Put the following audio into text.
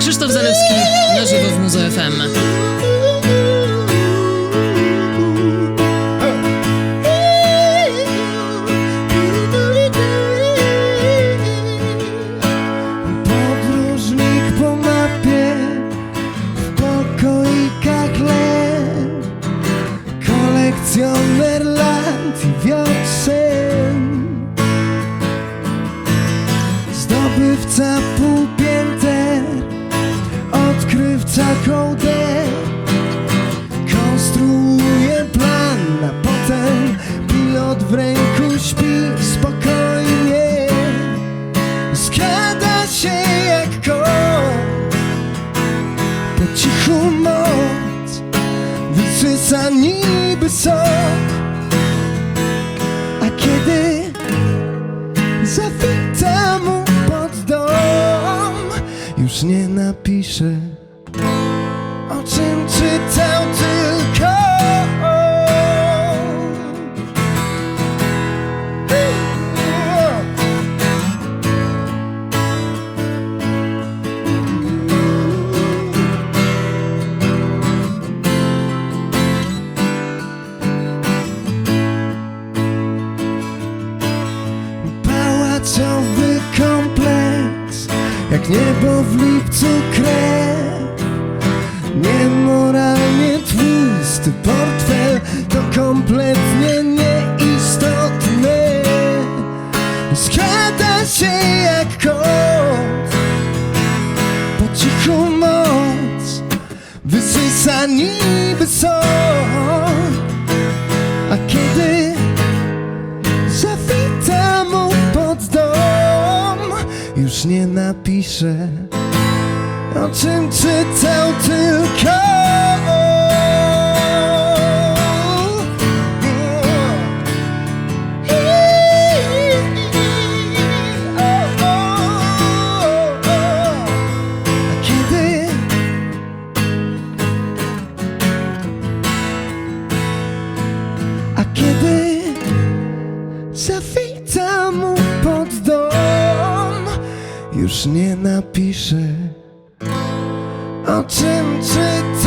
Krzysztof Zalewski na żywo w Muzo FM. Podróżnik po mapie w pokoikach lew Kolekcjoner lat i wiosen Zdobywca półpięter Odkrywca kołder Konstruuje plan, a potem pilot w ręku śpi spokojnie. Składa się jak kot Po cichu moc Wysysa niby sok. A kiedy Zawita mu pod dom Już nie napisze O czym czytał tylko Pałacowy kompleks Jak niebo w lipcu krew Się jak kot. Po cichu moc Wysysa niby sok A kiedy Zawita mu pod dom Już nie napisze O czym czytał kiedy zawita mu pod dom Już nie napisze O czym czytał